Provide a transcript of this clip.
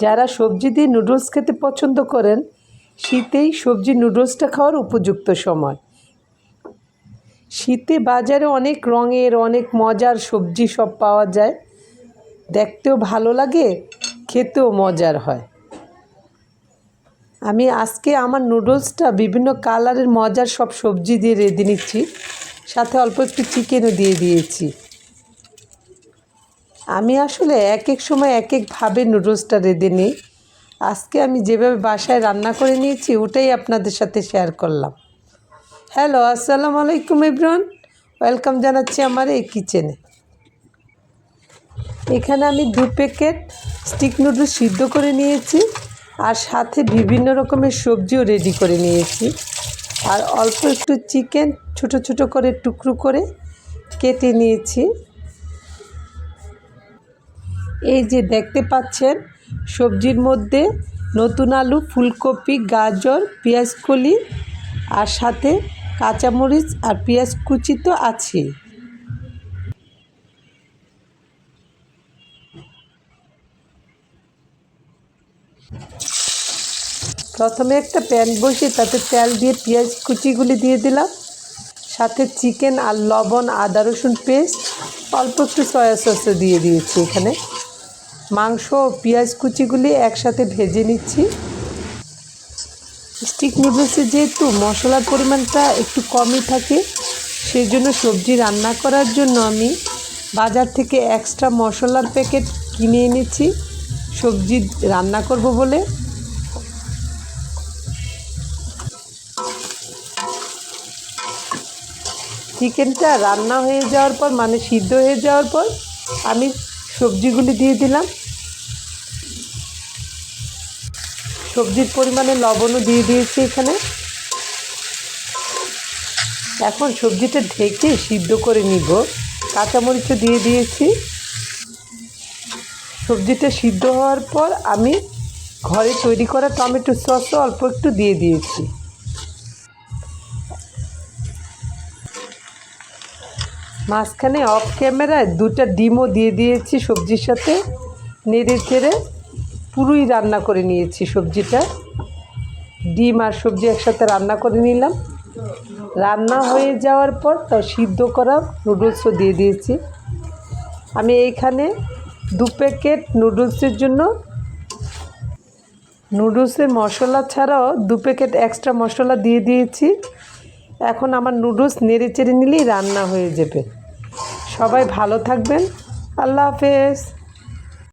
যারা সবজি দিয়ে নুডলস খেতে পছন্দ করেন, শীতেই সবজি নুডলসটা খাওয়ার উপযুক্ত সময়। শীতে বাজারে অনেক রঙের, অনেক মজার সবজি সব পাওয়া যায়। দেখতেও ভালো লাগে, খেতেও মজার হয়। আমি আজকে আমার নুডলসটা বিভিন্ন কালারের মজার সব সবজি দিয়ে রেঁধে নিচ্ছি। সাথে অল্প একটু চিকেনও দিয়ে দিয়েছি। আমি আসলে এক এক সময় এক একভাবে নুডলসটা রেঁধে নিই। আজকে আমি যেভাবে বাসায় রান্না করে নিয়েছি, ওটাই আপনাদের সাথে শেয়ার করলাম। হ্যালো আসসালামু আলাইকুম ইব্রান ওয়েলকাম জানাচ্ছি আমার এই কিচেনে এখানে আমি দু প্যাকেট স্টিক নুডলস সিদ্ধ করে নিয়েছি আর সাথে বিভিন্ন রকমের সবজিও রেডি করে নিয়েছি। আর অল্প একটু চিকেন ছোট ছোট করে টুকরো করে কেটে নিয়েছি। এই যে দেখতে পাচ্ছেন, সবজির মধ্যে নতুন আলু, ফুলকপি, গাজর পেঁয়াজ কলি আর সাথে কাঁচামরিচ আর পেঁয়াজ কুচি তো আছেই প্রথমে একটা প্যান বসিয়ে তাতে তেল দিয়ে পেঁয়াজ কুচিগুলি দিয়ে দিলাম। সাথে চিকেন আর লবণ, আদা রসুন পেস্ট, অল্প একটু সয়া সসও দিয়ে দিয়েছি এখানে। মাংস ও পেঁয়াজ কুচিগুলি একসাথে ভেজে নিচ্ছি। স্টিক নুডলসে যেহেতু মশলার পরিমাণটা একটু কমই থাকে সেই জন্য সবজি রান্না করার জন্য আমি বাজার থেকে এক্সট্রা মশলার প্যাকেট কিনে এনেছি। সবজি রান্না করব বলে। চিকেনটা রান্না হয়ে যাওয়ার পর মানে সিদ্ধ হয়ে যাওয়ার পর, আমি সবজিগুলি দিয়ে দিলাম। সবজির পরিমাণে লবণও দিয়ে দিয়েছি এখানে। এখন সবজিটা ঢেকে সিদ্ধ করে নিব। কাঁচামরিচও দিয়ে দিয়েছি। সবজিটা সিদ্ধ হওয়ার পর আমি ঘরে তৈরি করা টমেটো সসও অল্প একটু দিয়ে দিয়েছি। মাঝখানে অফ ক্যামেরায় দুটা ডিমও দিয়ে দিয়েছি সবজির সাথে। নেড়ে চেড়ে পুরোই রান্না করে নিয়েছি সবজিটা। ডিম আর সবজি একসাথে রান্না করে নিলাম। রান্না হয়ে যাওয়ার পর তা সিদ্ধ করা নুডলসও দিয়ে দিয়েছি। আমি এইখানে দু প্যাকেট নুডলসের জন্য নুডলসের মশলা ছাড়াও দু প্যাকেট এক্সট্রা মশলা দিয়ে দিয়েছি। এখন আমার নুডলস নেড়ে চেড়ে নিলেই রান্না হয়ে যাবে। সবাই ভালো থাকবেন। আল্লাহ হাফেজ।